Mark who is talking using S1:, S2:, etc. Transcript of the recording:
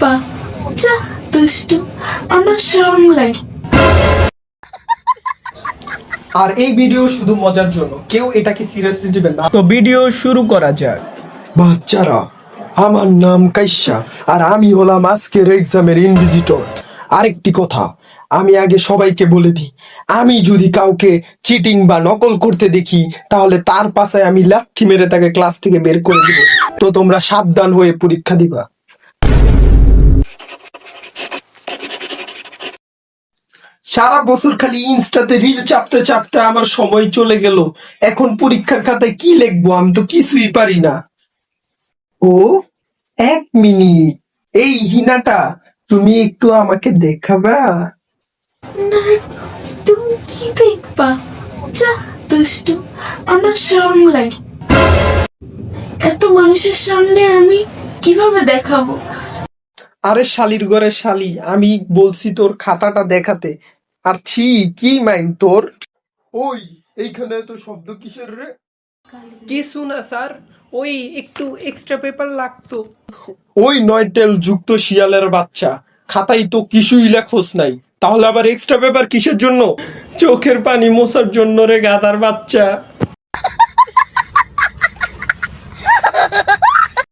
S1: দেখবা যা দুষ্টু আমার শরম লাগে
S2: আর এই ভিডিও শুধু মজার জন্য। কেউ এটাকে সিরিয়াসলি নেবেন না। তো ভিডিও শুরু করা যাক।
S3: বাচ্চারা, আমার নাম কাইসা আর আমি হলাম আজকের এক্সামের ইনভিজিটর আরেকটি কথা, আমি আগে সবাইকে বলে দিই, আমি যদি কাউকে চিটিং বা নকল করতে দেখি, তাহলে তার পাশে আমি লাথি মেরে তাকে ক্লাস থেকে বের করে দিব। তো তোমরা সাবধান হয়ে পরীক্ষা দিবা। সারা বছর খালি ইনস্টাতে রিল চাপতে চাপতে আমার সময় চলে গেল। এখন পরীক্ষার খাতায় কি লিখব? আমি তো কিছুই পারি না। ও, এক মিনিট। এই হিনাটা, তুমি একটু আমাকে দেখাবা?
S1: না, তুমি কি দেখবা? যা, দুষ্টু। আমার শরম লাগে এত মানুষের সামনে আমি কীভাবে দেখাবো?
S3: আরে শালির ঘরে শালি আমি বলছি তোর খাতাটা দেখাতে। আর ছি কি মাইন তোর? ওই এইখানে তো শব্দ কিসের রে?
S2: কিছু না স্যার? ওই একটু এক্সট্রা পেপার লাগতো।
S3: ওই নয়টেল যুক্ত শিয়ালের বাচ্চা খাতায় তো কিছুই লেখোস নাই। তাহলে আবার এক্সট্রা পেপার কিসের জন্য?
S2: চোখের পানি মোছার জন্য রে গাদার বাচ্চা।